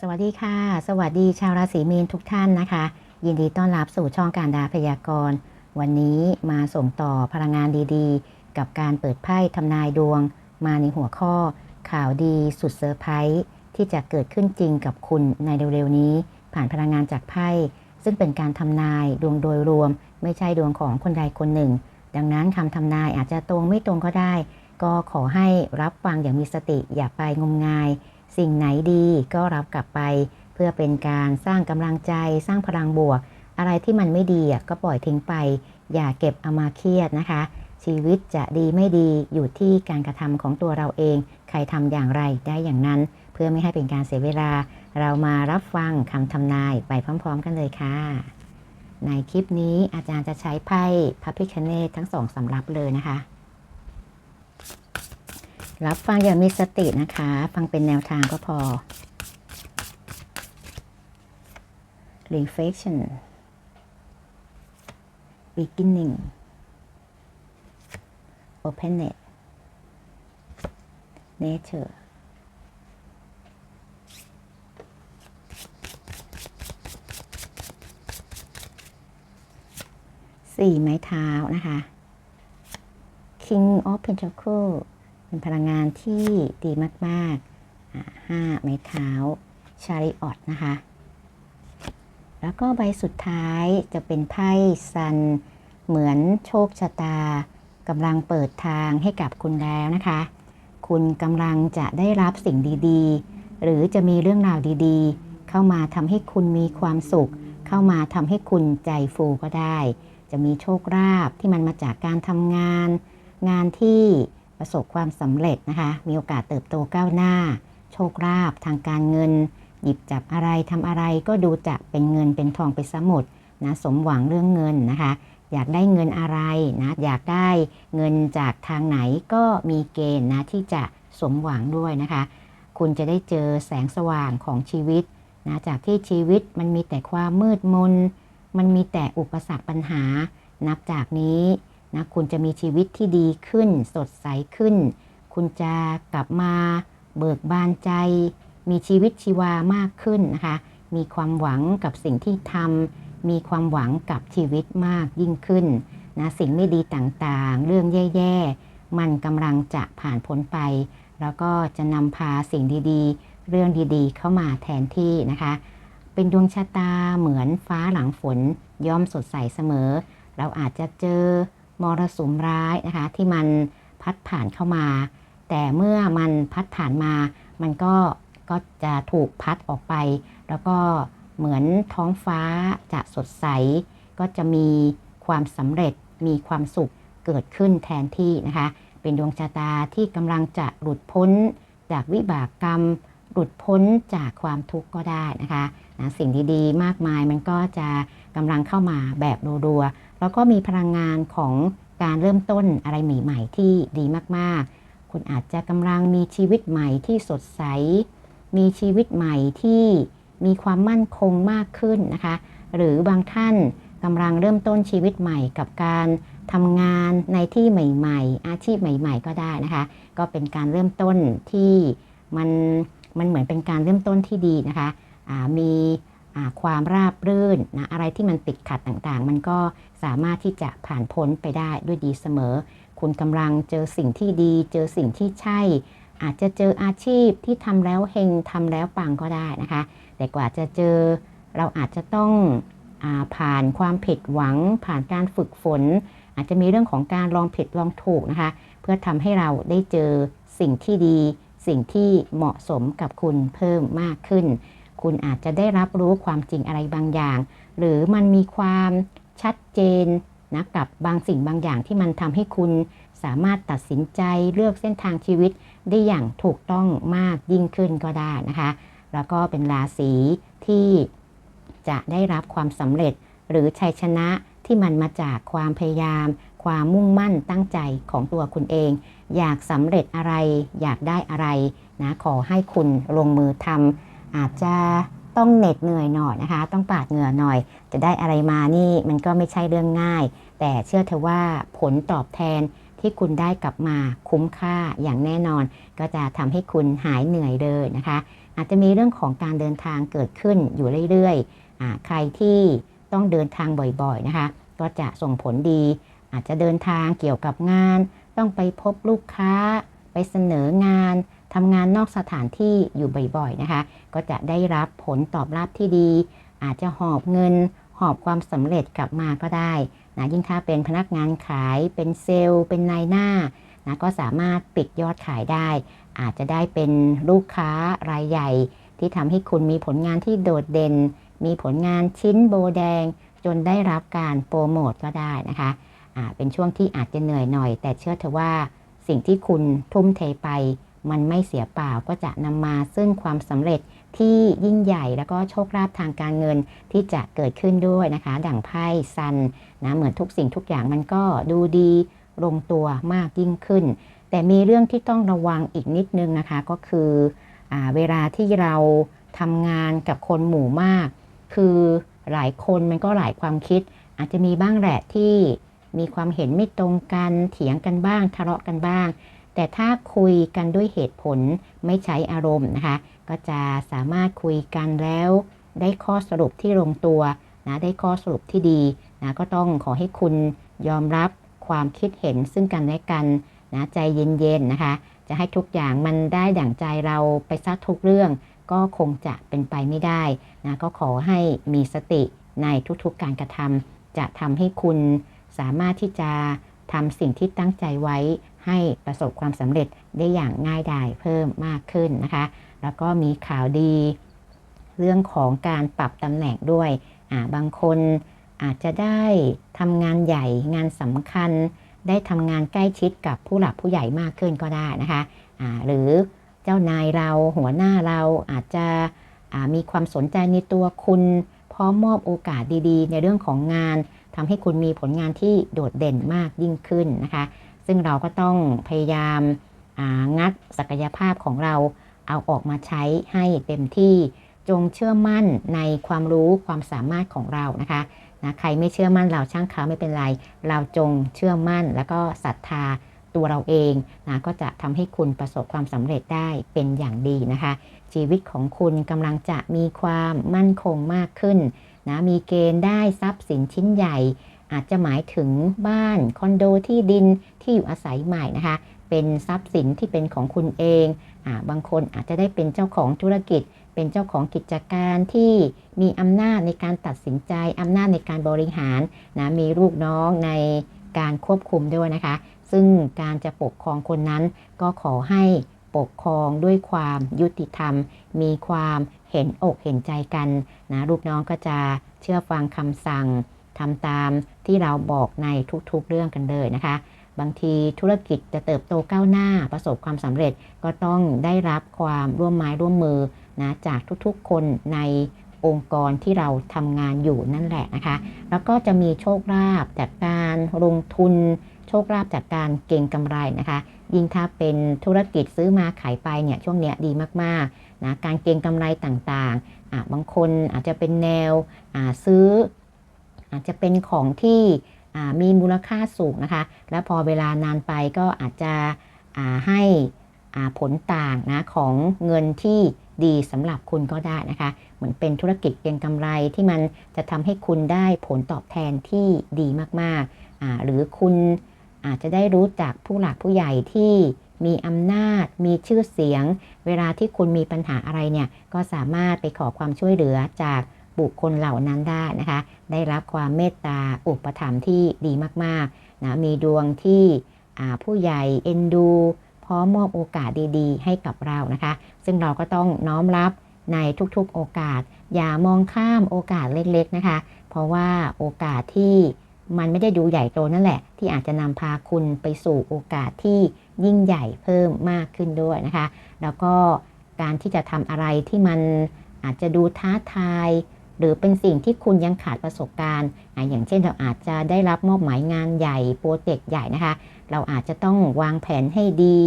สวัสดีค่ะ สวัสดีชาวราศีมีนทุกท่านนะคะ ยินดีต้อนรับสู่ช่องการดาพยากรณ์วันนี้มาส่งต่อพลังงานดีๆ กับการเปิดไพ่ทำนายดวง มาในหัวข้อ ข่าวดีสุดเซอร์ไพรส์ที่จะเกิดขึ้นจริงกับคุณในเร็วๆนี้ ผ่านพลังงานจากไพ่ ซึ่งเป็นการทำนายดวงโดยรวม ไม่ใช่ดวงของคนใดคนหนึ่ง ดังนั้นคำทำนายอาจจะตรงไม่ตรงก็ได้ ก็ขอให้รับฟังอย่างมีสติอย่าไปงมงาย สิ่งไหนดีก็รับกลับไป เพื่อเป็นการสร้างกำลังใจสร้างพลังบวก อะไรที่มันไม่ดีก็ปล่อยทิ้งไป อย่าเก็บเอามาเครียดนะคะ ชีวิตจะดีไม่ดีอยู่ที่การกระทำของตัวเราเอง ใครทำอย่างไรได้อย่างนั้น เพื่อไม่ให้เป็นการเสียเวลา เรามารับฟังคำทำนายไปพร้อม ๆ กันเลยค่ะ ในคลิปนี้อาจารย์จะใช้ไพ่พระพิคเนตทั้งสองสำรับเลยนะคะ รับฟังอย่างมีสตินะคะ ฟังเป็นแนวทางก็พอ reflection beginning open it nature สี่ไม้เท้านะคะ King of Pentacles เป็นพลังงานที่ดีมากๆอ่าห้าไม้เท้าชาริออตนะคะ แล้วก็ใบสุดท้ายจะเป็นไพ่ซัน เหมือนโชคชะตากำลังเปิดทางให้กับคุณแล้วนะคะ คุณกำลังจะได้รับสิ่งดีๆ หรือจะมีเรื่องราวดีๆ เข้ามาทำให้คุณมีความสุข เข้ามาทำให้คุณใจฟูก็ได้ จะมีโชคลาภที่มันมาจากการทำงาน งานที่ ประสบความสำเร็จนะคะ มีโอกาสเติบโตก้าวหน้า โชคลาภทางการเงิน หยิบจับอะไรทำอะไรก็ดูจะเป็นเงินเป็นทองไปสมุดนะสมหวังเรื่องเงินนะคะ อยากได้เงินอะไรนะอยากได้เงินจากทางไหนก็มีเกณฑ์นะที่จะสมหวังด้วยนะคะ คุณจะได้เจอแสงสว่างของชีวิตนะจากที่ชีวิตมันมีแต่ความมืดมน มันมีแต่อุปสรรคปัญหา นับจากนี้ นะคุณจะมีชีวิตที่ดีขึ้น สดใสขึ้น คุณจะกลับมาเบิกบานใจ มีชีวิตชีวามากขึ้นนะคะ มีความหวังกับสิ่งที่ทำมีความหวังกับชีวิตมากยิ่งขึ้นนะสิ่งไม่ดีต่างๆ เรื่องแย่ๆ มันกำลังจะผ่านพ้นไป แล้วก็จะนำพาสิ่งดีๆ เรื่องดีๆ เข้ามาแทนที่นะคะ เป็นดวงชะตาเหมือนฟ้าหลังฝนย่อมสดใสเสมอ เราอาจจะเจอ มรสุมร้ายนะคะ ที่มันพัดผ่านเข้ามา แต่เมื่อมันพัดผ่านมา มันก็ก็จะถูกพัดออกไป แล้วก็เหมือนท้องฟ้าจะสดใส ก็จะมีความสำเร็จมีความสุขเกิดขึ้นแทนที่นะคะ เป็นดวงชะตาที่กำลังจะหลุดพ้นจากวิบากกรรม หลุดพ้นจากความทุกข์ก็ได้นะคะนะสิ่งดีๆ มากมายมันก็จะกำลังเข้ามาแบบรัวๆ แล้วก็มีพลังงานของการเริ่มต้นอะไรใหม่ ๆ ที่ดีมากๆ คุณอาจจะกำลังมีชีวิตใหม่ที่สดใส มีชีวิตใหม่ที่มีความมั่นคงมากขึ้นนะคะ หรือบางท่านกำลังเริ่มต้นชีวิตใหม่กับการทำงานในที่ใหม่ ๆ อาชีพใหม่ ๆ ก็ได้นะคะ ก็เป็นการเริ่มต้นที่มันมันเหมือนเป็นการเริ่มต้นที่ดีนะคะะมีความราบรื่นนะอะไรที่มันติดขัดต่างๆ มันก็ สามารถที่จะผ่านพ้นไปได้ด้วยดีเสมอ คุณกำลังเจอสิ่งที่ดี เจอสิ่งที่ใช่ อาจจะเจออาชีพที่ทำแล้วเฮงทำแล้วปังก็ได้นะคะ แต่กว่าจะเจอเราอาจจะต้องอผ่านความผิดหวัง ผ่านการฝึกฝน อาจจะมีเรื่องของการลองผิดลองถูกนะคะ เพื่อทำให้เราได้เจอสิ่งที่ดี สิ่งที่เหมาะสมกับคุณเพิ่มมากขึ้น คุณอาจจะได้รับรู้ความจริงอะไรบางอย่าง หรือมันมีความ ชัดเจนนะกับบางสิ่งบางอย่างที่มันทำให้คุณสามารถตัดสินใจเลือกเส้นทางชีวิตได้อย่างถูกต้องมากยิ่งขึ้นก็ได้นะคะ แล้วก็เป็นราศีที่จะได้รับความสำเร็จหรือชัยชนะที่มันมาจากความพยายาม ความมุ่งมั่นตั้งใจของตัวคุณเอง อยากสำเร็จอะไรอยากได้อะไรนะขอให้คุณลงมือทำอาจจะ ต้องเหน็ดเหนื่อยหน่อยนะคะ ต้องปาดเหงื่อหน่อย จะได้อะไรมานี่มันก็ไม่ใช่เรื่องง่าย แต่เชื่อเถอะว่าผลตอบแทนที่คุณได้กลับมาคุ้มค่าอย่างแน่นอน ก็จะทำให้คุณหายเหนื่อยเลยนะคะ อาจจะมีเรื่องของการเดินทางเกิดขึ้นอยู่เรื่อยๆอใครที่ต้องเดินทางบ่อยๆนะคะ ก็จะส่งผลดี อาจจะเดินทางเกี่ยวกับงาน ต้องไปพบลูกค้า ไปเสนองาน ทำงานนอกสถานที่อยู่บ่อยๆนะคะ ก็จะได้รับผลตอบรับที่ดี อาจจะหอบเงิน หอบความสำเร็จกลับมาก็ได้นะยิ่งถ้าเป็นพนักงานขายเป็นเซลล์ เป็นนายหน้านะก็สามารถปิดยอดขายได้ อาจจะได้เป็นลูกค้ารายใหญ่ ที่ทำให้คุณมีผลงานที่โดดเด่น มีผลงานชิ้นโบแดง จนได้รับการโปรโมทก็ได้นะคะอ่าเป็นช่วงที่อาจจะเหนื่อยหน่อย แต่เชื่อเถอะว่าสิ่งที่คุณทุ่มเทไป มันไม่เสียเปล่าก็จะนำมาซึ่งความสำเร็จที่ยิ่งใหญ่แล้วก็โชคลาภทางการเงินที่จะเกิดขึ้นด้วยนะคะ ดั่งไพ่ซันนะเหมือนทุกสิ่งทุกอย่างมันก็ดูดีลงตัวมากยิ่งขึ้น แต่มีเรื่องที่ต้องระวังอีกนิดนึงนะคะก็คืออเวลาที่เราทำงานกับคนหมู่มาก คือหลายคนมันก็หลายความคิด อาจจะมีบ้างแหละที่มีความเห็นไม่ตรงกันเถียงกันบ้างทะเลาะกันบ้าง แต่ถ้าคุยกันด้วยเหตุผลไม่ใช้อารมณ์นะคะ ก็จะสามารถคุยกันแล้ว ได้ข้อสรุปที่ลงตัวนะได้ข้อสรุปที่ดีนะก็ต้องขอให้คุณยอมรับความคิดเห็นซึ่งกันและกันนะใจเย็นๆนะคะ จะให้ทุกอย่างมันได้ดั่งใจเราไปซะทุกเรื่อง ก็คงจะเป็นไปไม่ได้นะก็ขอให้มีสติในทุกๆการกระทำจะทำให้คุณสามารถที่จะทำสิ่งที่ตั้งใจไว้ ให้ประสบความสำเร็จได้อย่างง่ายดายเพิ่มมากขึ้นนะคะ แล้วก็มีข่าวดีเรื่องของการปรับตำแหน่งด้วยบางคนอาจจะได้ทำงานใหญ่งานสำคัญ ได้ทำงานใกล้ชิดกับผู้หลักผู้ใหญ่มากขึ้นก็ได้นะคะอ่าหรือเจ้านายเราหัวหน้าเราอาจจะมีความสนใจในตัวคุณพร้อมมอบโอกาสดีๆ ในเรื่องของงานทำให้คุณมีผลงานที่โดดเด่นมากยิ่งขึ้นนะคะ ซึ่งเราก็ต้องพยายามางัดศักยภาพของเราเอาออกมาใช้ให้เต็มที่ จงเชื่อมั่นในความรู้ความสามารถของเรานะคะนะใครไม่เชื่อมั่นเราช่างเขาไม่เป็นไร เราจงเชื่อมั่นแล้วก็ศรัทธาตัวเราเองนะก็จะทำให้คุณประสบความสำเร็จได้เป็นอย่างดีนะคะ ชีวิตของคุณกำลังจะมีความมั่นคงมากขึ้นนะมีเกณฑ์ได้ทรัพย์สินชิ้นใหญ่ อาจจะหมายถึงบ้านคอนโดที่ดินที่อยู่อาศัยใหม่นะคะ เป็นทรัพย์สินที่เป็นของคุณเองอบางคนอาจจะได้เป็นเจ้าของธุรกิจ เป็นเจ้าของกิจการที่มีอำนาจในการตัดสินใจอำนาจในการบริหารนะมีลูกน้องในการควบคุมด้วยนะคะ ซึ่งการจะปกครองคนนั้นก็ขอให้ปกครองด้วยความยุติธรรม มีความเห็นอกเห็นใจกันนะลูกน้องก็จะเชื่อฟังคำสั่ง ทำตามที่เราบอกในทุกๆเรื่องกันเลยนะคะ บางทีธุรกิจจะเติบโตก้าวหน้าประสบความสำเร็จก็ต้องได้รับความร่วมไม้ร่วมมือนะจากทุกๆคนในองค์กรที่เราทำงานอยู่นั่นแหละนะคะ แล้วก็จะมีโชคลาภจากการลงทุน โชคลาภจากการเก็งกำไรนะคะ ยิ่งถ้าเป็นธุรกิจซื้อมาขายไปเนี่ยช่วงเนี้ยดีมากๆนะการเก็งกำไรต่างๆ บางคนอาจจะเป็นแนวซื้อ อาจจะเป็นของที่มีมูลค่าสูงนะคะ แล้วพอเวลานานไปก็อาจจะให้ผลต่างนะของเงินที่ดีสำหรับคุณก็ได้นะคะ เหมือนเป็นธุรกิจเก็งกำไรที่มันจะทำให้คุณได้ผลตอบแทนที่ดีมากๆ หรือคุณอาจจะได้รู้จักผู้หลักผู้ใหญ่ที่มีอำนาจ มีชื่อเสียง เวลาที่คุณมีปัญหาอะไรเนี่ย ก็สามารถไปขอความช่วยเหลือจาก บุคคลเหล่านั้นได้นะคะ ได้รับความเมตตาอุปถัมภ์ที่ดีมากๆนะมีดวงที่ผู้ใหญ่เอ็นดูพร้อมมอบโอกาสดีๆ ให้กับเรานะคะ ซึ่งเราก็ต้องน้อมรับในทุกๆโอกาส อย่ามองข้ามโอกาสเล็กๆนะคะ เพราะว่าโอกาสที่มันไม่ได้ดูใหญ่โตนั่นแหละ ที่อาจจะนำพาคุณไปสู่โอกาสที่ยิ่งใหญ่เพิ่มมากขึ้นด้วยนะคะ แล้วก็การที่จะทำอะไรที่มันอาจจะดูท้าทาย หรือเป็นสิ่งที่คุณยังขาดประสบการณ์อย่างเช่นเราอาจจะได้รับมอบหมายงานใหญ่โปรเจกต์ใหญ่นะคะ เราอาจจะต้องวางแผนให้ดี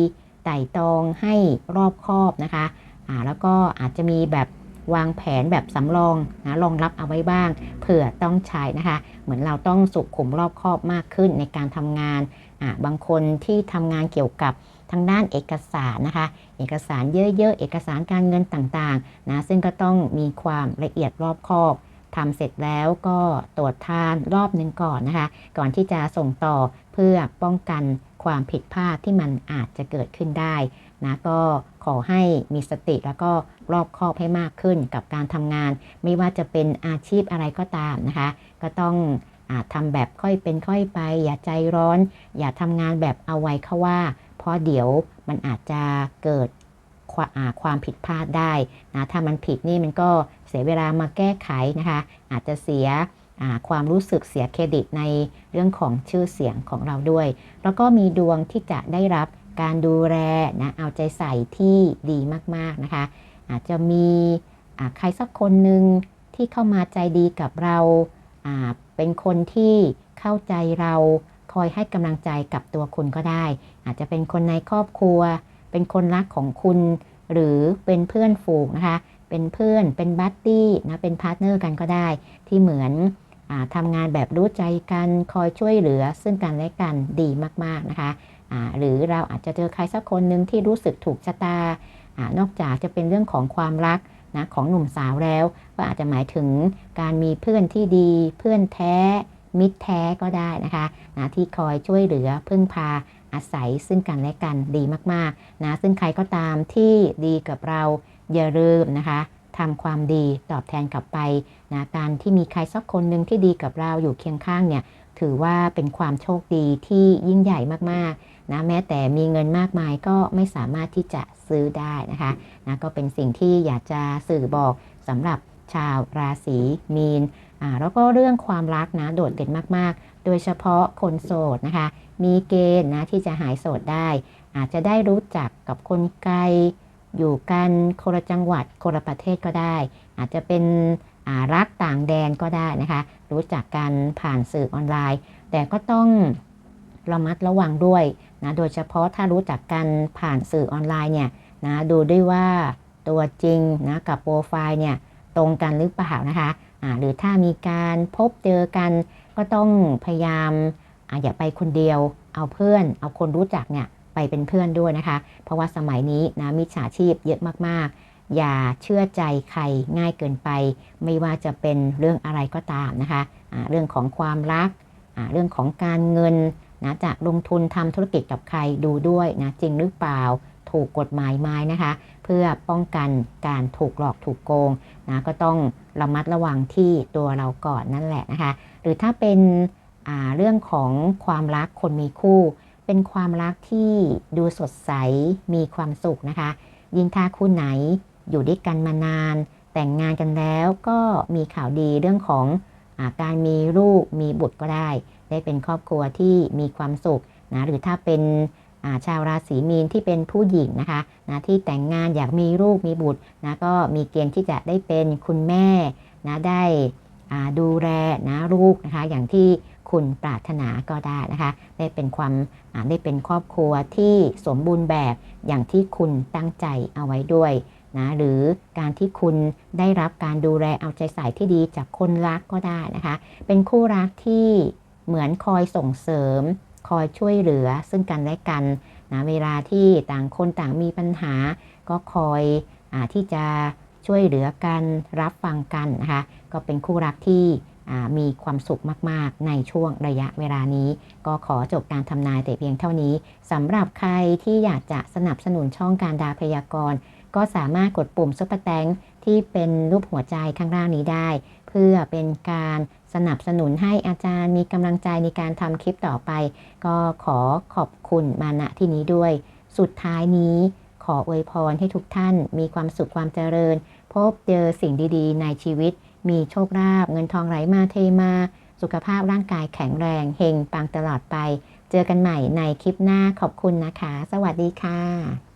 ไต่ตรองให้รอบคอบนะคะอ่าแล้วก็อาจจะมีแบบวางแผนแบบสำรองนะรองรับเอาไว้บ้าง เผื่อต้องใช้นะคะ เหมือนเราต้องสุขุมรอบคอบมากขึ้นในการทำงานบางคนที่ทำงานเกี่ยวกับ ทางด้านเอกสารนะคะ เอกสารเยอะๆ เอกสารการเงินต่างๆนะซึ่งก็ต้องมีความละเอียดรอบคอบทำเสร็จแล้วก็ตรวจทานรอบหนึ่งก่อนนะคะ ก่อนที่จะส่งต่อเพื่อป้องกันความผิดพลาดที่มันอาจจะเกิดขึ้นได้นะก็ขอให้มีสติแล้วก็รอบคอบให้มากขึ้นกับการทำงาน ไม่ว่าจะเป็นอาชีพอะไรก็ตามนะคะ ก็ต้องอทำแบบค่อยเป็นค่อยไป อย่าใจร้อน อย่าทำงานแบบเอาไว้เข้าว่า เพราะเดี๋ยวมันอาจจะเกิดควาอ่าความผิดพลาดได้นะถ้ามันผิดนี่มันก็เสียเวลามาแก้ไขนะคะ อาจจะเสียความรู้สึกเสียเครดิตในเรื่องของชื่อเสียงของเราด้วย แล้วก็มีดวงที่จะได้รับการดูแลนะเอาใจใส่ที่ดีมากๆนะคะ อาจจะมีใครสักคนหนึ่งที่เข้ามาใจดีกับเราเป็นคนที่เข้าใจเรา คอยให้กำลังใจกับตัวคุณก็ได้ อาจจะเป็นคนในครอบครัว เป็นคนรักของคุณ หรือเป็นเพื่อนฝูงนะคะ เป็นเพื่อน เป็นบัดดี้นะ เป็นพาร์ทเนอร์กันก็ได้ ที่เหมือนอทำงานแบบรู้ใจกัน คอยช่วยเหลือซึ่งกันและกันดีมากๆนะคะหรือเราอาจจะเจอใครสักคนหนึ่งที่รู้สึกถูกชะตาอนอกจากจะเป็นเรื่องของความรักนะของหนุ่มสาวแล้ว ก็อาจจะหมายถึงการมีเพื่อนที่ดี เพื่อนแท้ มิตรแท้ก็ได้นะคะนะที่คอยช่วยเหลือพึ่งพาอาศัยซึ่งกันและกันดีมากๆนะซึ่งใครก็ตามที่ดีกับเราอย่าลืมนะคะทำความดีตอบแทนกลับไปนะการที่มีใครสักคนหนึ่งที่ดีกับเราอยู่เคียงข้างเนี่ยถือว่าเป็นความโชคดีที่ยิ่งใหญ่มากๆนะแม้แต่มีเงินมากมายก็ไม่สามารถที่จะซื้อได้นะคะนะก็เป็นสิ่งที่อยากจะสื่อบอกสำหรับ ชาวราศีมีนอ่าแล้วก็เรื่องความรักนะโดดเด่นมากๆ โดยเฉพาะคนโสดนะคะ มีเกณฑ์นะที่จะหายโสดได้ อาจจะได้รู้จักกับคนไกล อยู่กันคนละจังหวัดคนละประเทศก็ได้ อาจจะเป็นอ่ารักต่างแดนก็ได้นะคะ รู้จักกันผ่านสื่อออนไลน์ แต่ก็ต้องระมัดระวังด้วยนะโดยเฉพาะถ้ารู้จักกันผ่านสื่อออนไลน์เนี่ยนะดูด้วยว่าตัวจริงนะกับโปรไฟล์เนี่ย ตรงกันหรือเปล่านะคะหรือถ้ามีการพบเจอกัน ก็ต้องพยายามออย่าไปคนเดียว เอาเพื่อน เอาคนรู้จักเนี่ยไปเป็นเพื่อนด้วยนะคะ เพราะว่าสมัยนี้นะมิจฉาชีพเยอะมากๆ อย่าเชื่อใจใครง่ายเกินไป ไม่ว่าจะเป็นเรื่องอะไรก็ตามนะคะะเรื่องของความรัก เรื่องของการเงินนะจะลงทุนทำธุรกิจกับใครดูด้วยนะจริงหรือเปล่า ถูกกฎหมายไหมนะคะ เพื่อป้องกันการถูกหลอกถูกโกงนะก็ต้องระมัดระวังที่ตัวเราก่อนนั่นแหละนะคะ หรือถ้าเป็นเรื่องของความรักคนมีคู่ เป็นความรักที่ดูสดใสมีความสุขนะคะ ยิ่งถ้าคู่ไหนอยู่ด้วยกันมานาน แต่งงานกันแล้วก็มีข่าวดีเรื่องของอการมีลูกมีบุตรก็ได้ ได้เป็นครอบครัวที่มีความสุขนะหรือถ้าเป็น ชาวราศีมีนที่เป็นผู้หญิงนะคะนะที่แต่งงานอยากมีลูกมีบุตรนะก็มีเกณฑ์ที่จะได้เป็นคุณแม่นะได้ดูแลนะลูกนะคะอย่างที่คุณปรารถนาก็ได้นะคะได้เป็นความได้เป็นครอบครัวที่สมบูรณ์แบบอย่างที่คุณตั้งใจเอาไว้ด้วยนะหรือการที่คุณได้รับการดูแลเอาใจใส่ที่ดีจากคนรักก็ได้นะคะ เป็นคู่รักที่เหมือนคอยส่งเสริม คอยช่วยเหลือซึ่งกันและกันนะเวลาที่ต่างคนต่างมีปัญหา ก็คอยอที่จะช่วยเหลือกันรับฟังกันนะคะก็เป็นคู่รักที่มีความสุขมาก ๆ ในช่วงระยะเวลานี้ ก็ขอจบการทำนายแต่เพียงเท่านี้สำหรับใครที่อยากจะสนับสนุนช่องการดาพยากรณ์ ก็สามารถกดปุ่มซุปเปอร์แตงที่เป็นรูปหัวใจข้างล่างนี้ได้ เพื่อเป็นการสนับสนุนให้อาจารย์มีกำลังใจในการทำคลิปต่อไป ก็ขอขอบคุณมาณที่นี้ด้วย สุดท้ายนี้ขออวยพรให้ทุกท่านมีความสุขความเจริญ พบเจอสิ่งดีๆ ในชีวิต มีโชคลาภเงินทองไหลมาเทมา สุขภาพร่างกายแข็งแรงเฮงปังตลอดไป เจอกันใหม่ในคลิปหน้าขอบคุณนะคะ สวัสดีค่ะ